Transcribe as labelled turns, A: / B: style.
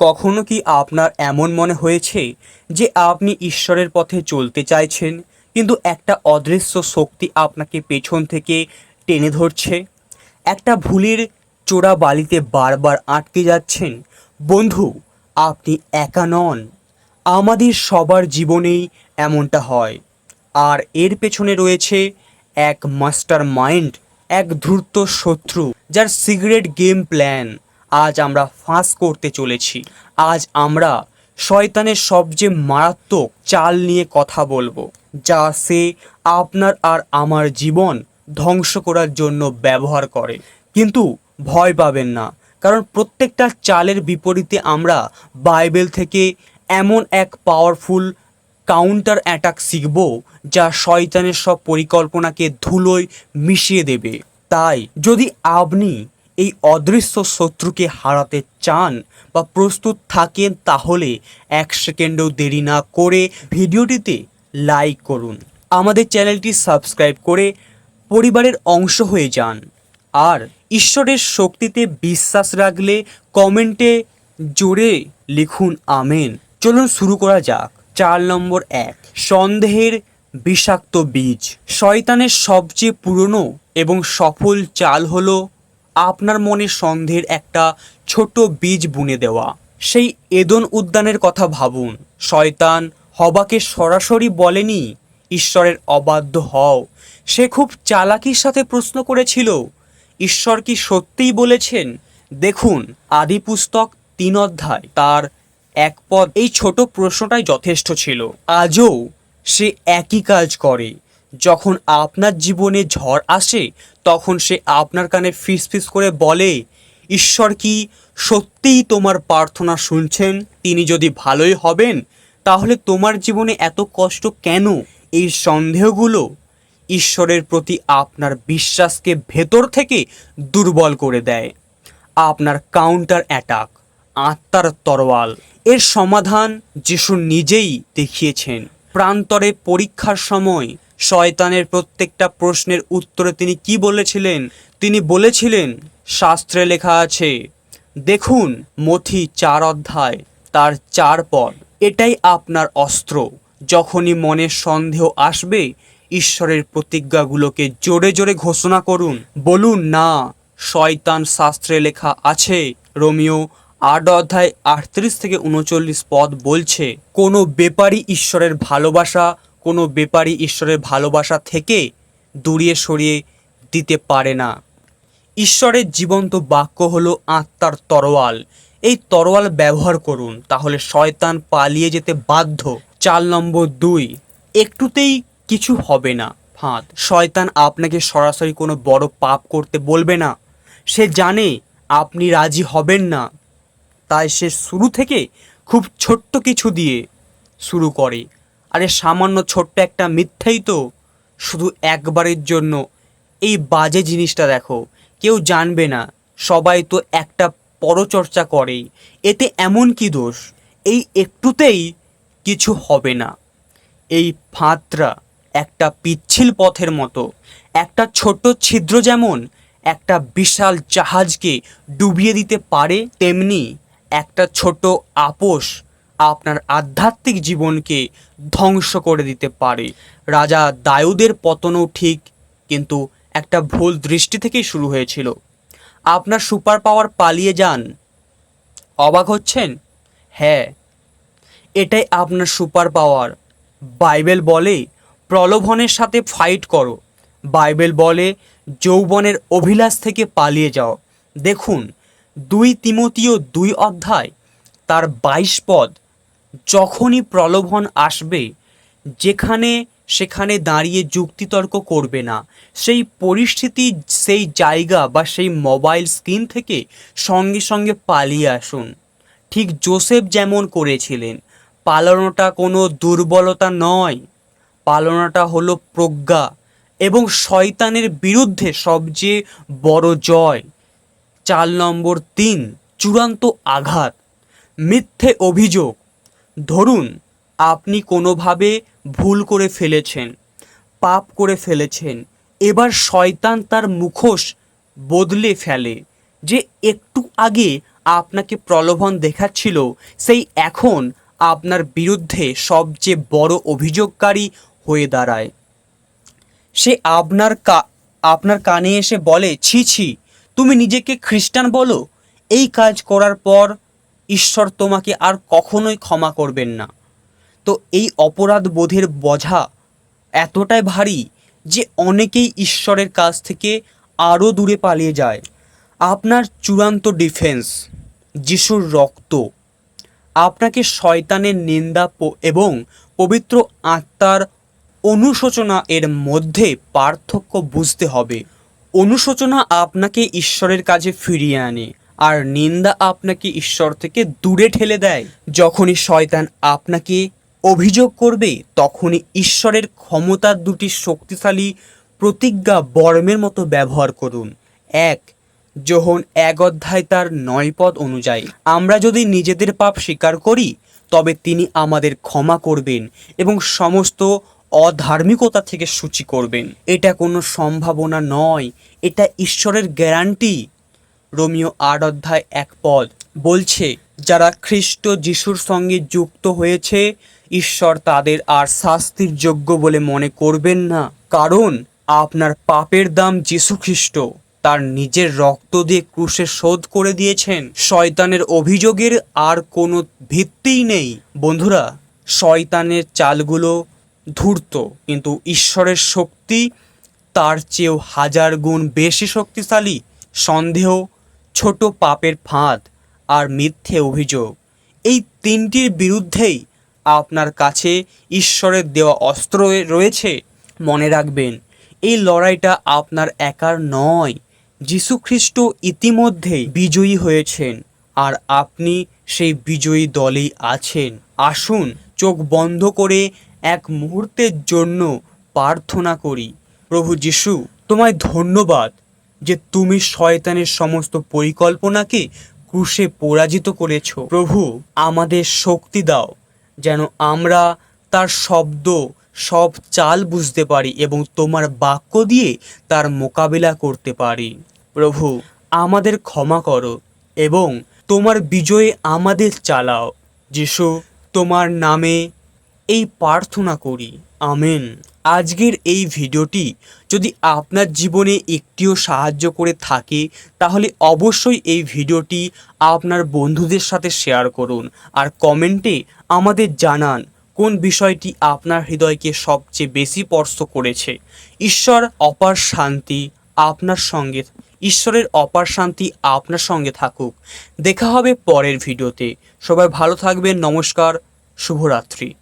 A: কখনো কি আপনার এমন মনে হয়েছে যে আপনি ঈশ্বরের পথে চলতে চাইছেন, কিন্তু একটা অদৃশ্য শক্তি আপনাকে পেছন থেকে টেনে ধরছে? একটা ভুলের চোরা বালিতে বারবার আটকে যাচ্ছেন, বন্ধু, আপনি একা নন। আমাদের সবার জীবনেই এমনটা হয়। আর এর পেছনে রয়েছে এক মাস্টার মাইন্ড এক ধূর্ত শত্রু, যার সিগারেট গেম প্ল্যান। আজ আমরা ফাঁস করতে চলেছি। আজ আমরা শয়তানের সবচেয়ে মারাত্মক চাল নিয়ে কথা বলব, যা সে আপনার আর আমার জীবন ধ্বংস করার জন্য ব্যবহার করে। কিন্তু ভয় পাবেন না, কারণ প্রত্যেকটা চালের বিপরীতে আমরা বাইবেল থেকে এমন এক পাওয়ারফুল কাউন্টার অ্যাটাক শিখব, যা শয়তানের সব পরিকল্পনাকে ধুলোয় মিশিয়ে দেবে। তাই যদি আপনি এই অদৃশ্য শত্রুকে হারাতে চান বা প্রস্তুত থাকেন তাহলে এক সেকেন্ডও দেরি না করে ভিডিওটিতে লাইক করুন। আমাদের চ্যানেলটি সাবস্ক্রাইব করে পরিবারের অংশ হয়ে যান। আর ঈশ্বরের শক্তিতে বিশ্বাস রাখলে কমেন্টে জোরে লিখুন আমেন। চলুন শুরু করা যাক। চার নম্বর এক। সন্দেহের বিষাক্ত বীজ। শয়তানের সবচেয়ে পুরনো এবং সফল চাল হলো আপনার মনে সন্দেহের একটা ছোট বীজ বুনে দেওয়া। সেই এদন উদ্যানের কথা ভাবুন। শয়তান হবাকে সরাসরি বলেনি, ঈশ্বরের অবাধ্য হও। সে খুব চালাকির সাথে প্রশ্ন করেছিল, ঈশ্বর কি সত্যিই বলেছেন? দেখুন, আদি পুস্তক তিন অধ্যায়, তার এক পদ। এই ছোট প্রশ্নটাই যথেষ্ট ছিল। আজও সে একই কাজ করে। যখন আপনার জীবনে ঝড় আসে, তখন সে আপনার কানে ফিস ফিস করে বলে, ঈশ্বর কি সত্যিই তোমার প্রার্থনা শুনছেন? তিনি যদি ভালোই হবেন, তাহলে তোমার জীবনে এত কষ্ট কেন? এই সন্দেহগুলো ঈশ্বরের প্রতি আপনার বিশ্বাসকে ভেতর থেকে দুর্বল করে দেয়। আপনার কাউন্টার অ্যাটাক আত্মার তরোয়াল, এর সমাধান যিশু নিজেই দেখিয়েছেন। প্রান্তরে পরীক্ষার সময় শয়তানের প্রত্যেকটা প্রশ্নের উত্তরে তিনি কি বলেছিলেন? তিনি বলেছিলেন, শাস্ত্রে লেখা আছে, দেখুন মথি চার অধ্যায়, তার চার পদ এটাই আপনার অস্ত্র। যখনই মনে সন্দেহ আসবে, ঈশ্বরের প্রতিজ্ঞাগুলোকে জোরে জোরে ঘোষণা করুন। বলুন, না, শয়তান শাস্ত্রে লেখা আছে, রোমিও আট অধ্যায় আটত্রিশ থেকে উনচল্লিশ পদ বলছে, কোনো ব্যাপারই ঈশ্বরের ভালোবাসা কোনো বেপারি ঈশ্বরের ভালোবাসা থেকে দূরিয়ে সরিয়ে দিতে পারে না। ঈশ্বরের জীবন্ত বাক্য হলো আত্মার তরোয়াল। এই তরোয়াল ব্যবহার করুন, তাহলে শয়তান পালিয়ে যেতে বাধ্য। চার নম্বর দুই, একটুতেই কিছু হবে না, ফাঁদ। শয়তান আপনাকে সরাসরি কোনো বড় পাপ করতে বলবে না। সে জানে আপনি রাজি হবেন না। তাই সে শুরু থেকে খুব ছোট্ট কিছু দিয়ে শুরু করে। আরে সামান্য ছোট্ট একটা মিথ্যাই তো। শুধু একবারের জন্য। এই বাজে জিনিসটা দেখো, কেউ জানবে না, সবাই তো একটা পরচর্চা করেই। এতে এমন কি দোষ? এই একটুতেই কিছু হবে না। এই ফাঁদটা একটা পিচ্ছিল পথের মতো, একটা ছোট্ট ছিদ্র যেমন, একটা বিশাল জাহাজকে ডুবিয়ে দিতে পারে, তেমনি একটা ছোট আপোষ আপনার আধ্যাত্মিক জীবনকে ধ্বংস করে দিতে পারে। রাজা দায়ুদের পতনও ঠিক, কিন্তু একটা ভুল দৃষ্টি থেকেই শুরু হয়েছিল। আপনার সুপার পাওয়ার পালিয়ে যান। অবাক হচ্ছেন? হ্যাঁ এটাই আপনার সুপার পাওয়ার। বাইবেল বলে, প্রলোভনের সাথে ফাইট করো। বাইবেল বলে, যৌবনের অভিলাষ থেকে পালিয়ে যাও। দেখুন, দুই তিমতীয় দুই অধ্যায়, তার বাইশ পদ যখনই প্রলোভন আসবে, যেখানে সেখানে দাঁড়িয়ে যুক্তিতর্ক করবে না। সেই পরিস্থিতি, সেই জায়গা বা সেই মোবাইল স্ক্রিন থেকে সঙ্গে সঙ্গে পালিয়ে আসুন। ঠিক জোসেফ যেমন করেছিলেন, পালানোটা কোনো দুর্বলতা নয়। পালনাটা হলো প্রজ্ঞা এবং শয়তানের বিরুদ্ধে সবচেয়ে বড় জয়। চার নম্বর তিন, চূড়ান্ত আঘাত, মিথ্যে অভিযোগ। ধরুন, আপনি কোনোভাবে ভুল করে ফেলেছেন, পাপ করে ফেলেছেন, এবার শয়তান তার মুখোশ বদলে ফেলে, যে একটু আগে আপনাকে প্রলোভন দেখাচ্ছিল, সেই এখন আপনার বিরুদ্ধে সবচেয়ে বড় অভিযোগকারী হয়ে দাঁড়ায়। সে আপনার কা, আপনার কানে এসে বলে, ছি ছি, তুমি নিজেকে খ্রিস্টান বলো? এই কাজ করার পর ঈশ্বর তোমাকে আর কখনোই ক্ষমা করবেন না। তো এই অপরাধ বোধের বোঝা এতটাই ভারী যে অনেকেই ঈশ্বরের কাছ থেকে আরও দূরে পালিয়ে যায়। আপনার চূড়ান্ত ডিফেন্স, যিশুর রক্ত, আপনাকে শয়তানের নিন্দা এবং পবিত্র আত্মার অনুশোচনা এর মধ্যে পার্থক্য বুঝতে হবে। অনুশোচনা আপনাকে ঈশ্বরের কাছে ফিরিয়ে আনে। আর নিন্দা আপনাকে ঈশ্বর থেকে দূরে ঠেলে দেয়। যখনই শয়তান আপনাকে অভিযোগ করবে, তখনই ঈশ্বরের ক্ষমতার দুটি শক্তিশালী প্রতিজ্ঞা বর্মের মতো ব্যবহার করুন। এক যোহন এক অধ্যায় তার নয় পদ অনুযায়ী, আমরা যদি নিজেদের পাপ স্বীকার করি, তবে তিনি আমাদের ক্ষমা করবেন এবং সমস্ত অধার্মিকতা থেকে সূচি করবেন। এটা কোনো সম্ভাবনা নয়। এটা ঈশ্বরের গ্যারান্টি রোমিও আট অধ্যায় এক পদ। বলছে, যারা খ্রিস্ট যিশুর সঙ্গে যুক্ত হয়েছে, ঈশ্বর তাদের আর শাস্তির যোগ্য বলে মনে করবেন না। কারণ, আপনার পাপের দাম যিশু খ্রিস্ট। তার নিজের রক্ত দিয়ে ক্রুশে শোধ করে দিয়েছেন। শয়তানের অভিযোগের আর কোনো ভিত্তিই নেই। বন্ধুরা, শয়তানের চালগুলো ধূর্ত, কিন্তু ঈশ্বরের শক্তি তার চেয়েও হাজার গুণ বেশি শক্তিশালী। সন্দেহ ছোট পাপের ফাঁদ আর মিথ্যে অভিযোগ। এই তিনটির বিরুদ্ধেই আপনার কাছে ঈশ্বরের দেওয়া অস্ত্র রয়েছে? মনে রাখবেন, এই লড়াইটা আপনার একার নয়। যীশুখ্রিস্ট ইতিমধ্যেই বিজয়ী হয়েছেন আর আপনি সেই বিজয়ী দলেই আছেন। আসুন, চোখ বন্ধ করে এক মুহূর্তের জন্য প্রার্থনা করি। প্রভু যিশু, তোমায় ধন্যবাদ। যে তুমি শয়তানের সমস্ত পরিকল্পনাকে ক্রুশে পরাজিত করেছ। প্রভু, আমাদের শক্তি দাও, যেন আমরা তার শব্দ, সব চাল বুঝতে পারি এবং তোমার বাক্য দিয়ে তার মোকাবিলা করতে পারি। প্রভু, আমাদের ক্ষমা করো এবং তোমার বিজয়ে আমাদের চালাও। যিশু, তোমার নামে এই প্রার্থনা করি। আমেন। আজকের এই ভিডিওটি যদি আপনার জীবনে একটিও সাহায্য করে থাকে, তাহলে অবশ্যই এই ভিডিওটি আপনার বন্ধুদের সাথে শেয়ার করুন আর কমেন্টে আমাদের জানান কোন বিষয়টি আপনার হৃদয়কে সবচেয়ে বেশি স্পর্শ করেছে। ঈশ্বর অপার শান্তি আপনার সঙ্গে, ঈশ্বরের অপার শান্তি আপনার সঙ্গে থাকুক। দেখা হবে পরের ভিডিওতে। সবাই ভালো থাকবেন, নমস্কার, শুভরাত্রি।